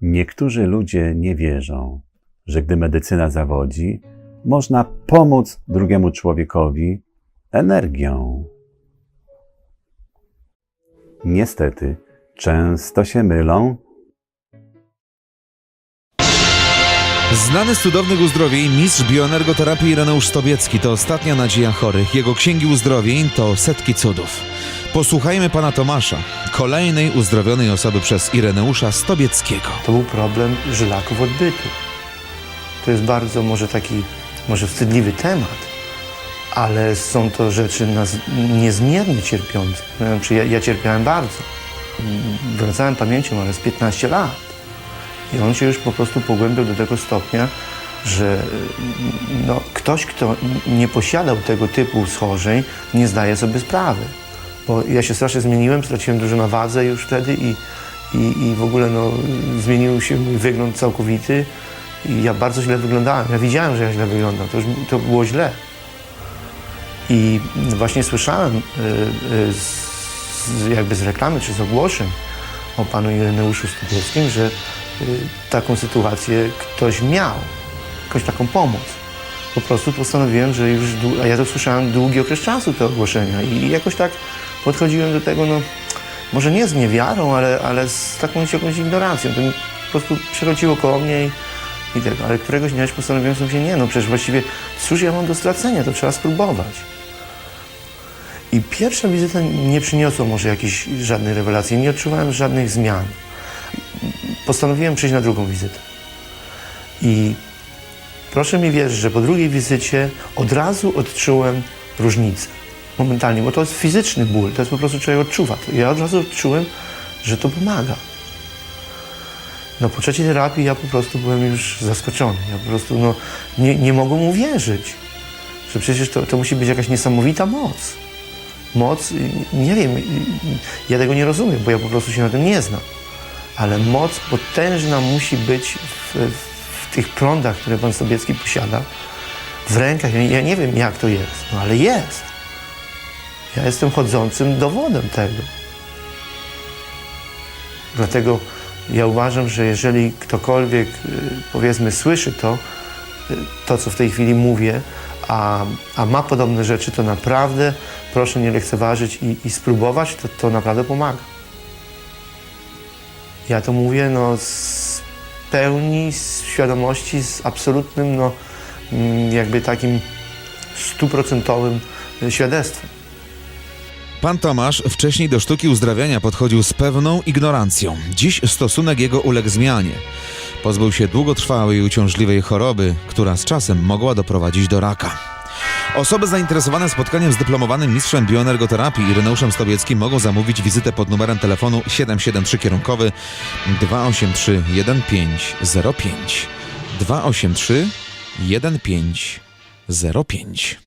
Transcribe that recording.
Niektórzy ludzie nie wierzą, że gdy medycyna zawodzi, można pomóc drugiemu człowiekowi energią. Niestety, często się mylą Znany z cudownych uzdrowień mistrz bioenergoterapii Ireneusz Stobiecki to ostatnia nadzieja chorych. Jego księgi uzdrowień to setki cudów. Posłuchajmy pana Tomasza, kolejnej uzdrowionej osoby przez Ireneusza Stobieckiego. To był problem żylaków odbytu. To jest bardzo może taki, może wstydliwy temat, ale są to rzeczy nas niezmiernie cierpiące. Znaczy, ja, ja cierpiałem bardzo. Wracałem pamięcią, ale z 15 lat. I on się już po prostu pogłębiał do tego stopnia, że no, ktoś, kto nie posiadał tego typu schorzeń, nie zdaje sobie sprawy. Bo ja się strasznie zmieniłem, straciłem dużo na wadze już wtedy i, i, i w ogóle no, zmienił się mój wygląd całkowity i ja bardzo źle wyglądałem. Ja widziałem, że ja źle wyglądam, to już to było źle. I właśnie słyszałem y, y, z, jakby z reklamy czy z ogłoszeń o panu Ireneuszu Studieckim, że y, taką sytuację ktoś miał, jakąś taką pomoc. Po prostu postanowiłem, że już, a ja to słyszałem długi okres czasu, te ogłoszenia i jakoś tak podchodziłem do tego, no może nie z niewiarą, ale, ale z taką jakąś ignorancją. To po prostu przechodziło koło mnie i, i tego. Ale któregoś dnia postanowiłem sobie, nie no, przecież właściwie cóż ja mam do stracenia, to trzeba spróbować. I pierwsza wizyta nie przyniosła może jakiejś żadnej rewelacji, nie odczuwałem żadnych zmian. Postanowiłem przyjść na drugą wizytę. I proszę mi wierzyć, że po drugiej wizycie od razu odczułem różnicę. Momentalnie, bo to jest fizyczny ból, to jest po prostu człowiek odczuwa. to. Ja od razu odczułem, że to pomaga. No po trzeciej terapii ja po prostu byłem już zaskoczony. Ja po prostu no, nie, nie mogłem uwierzyć, że przecież to, to musi być jakaś niesamowita moc. Moc, nie wiem, ja tego nie rozumiem, bo ja po prostu się na tym nie znam. Ale moc potężna musi być w, w tych prądach, które pan Sobiecki posiada, w rękach. Ja, nie wiem, jak to jest, no ale jest. Ja jestem chodzącym dowodem tego. Dlatego ja uważam, że jeżeli ktokolwiek, y, powiedzmy, słyszy to, y, to co w tej chwili mówię, a, a ma podobne rzeczy, to naprawdę proszę nie lekceważyć i, i spróbować, to, to naprawdę pomaga. Ja to mówię no, z pełni z świadomości, z absolutnym, no, mm, jakby takim stuprocentowym świadectwem. Pan Tomasz wcześniej do sztuki uzdrawiania podchodził z pewną ignorancją. Dziś stosunek jego uległ zmianie. Pozbył się długotrwałej i uciążliwej choroby, która z czasem mogła doprowadzić do raka. Osoby zainteresowane spotkaniem z dyplomowanym mistrzem bioenergoterapii Ireneuszem Stobieckim mogą zamówić wizytę pod numerem telefonu 773 kierunkowy 283 1505 283 1505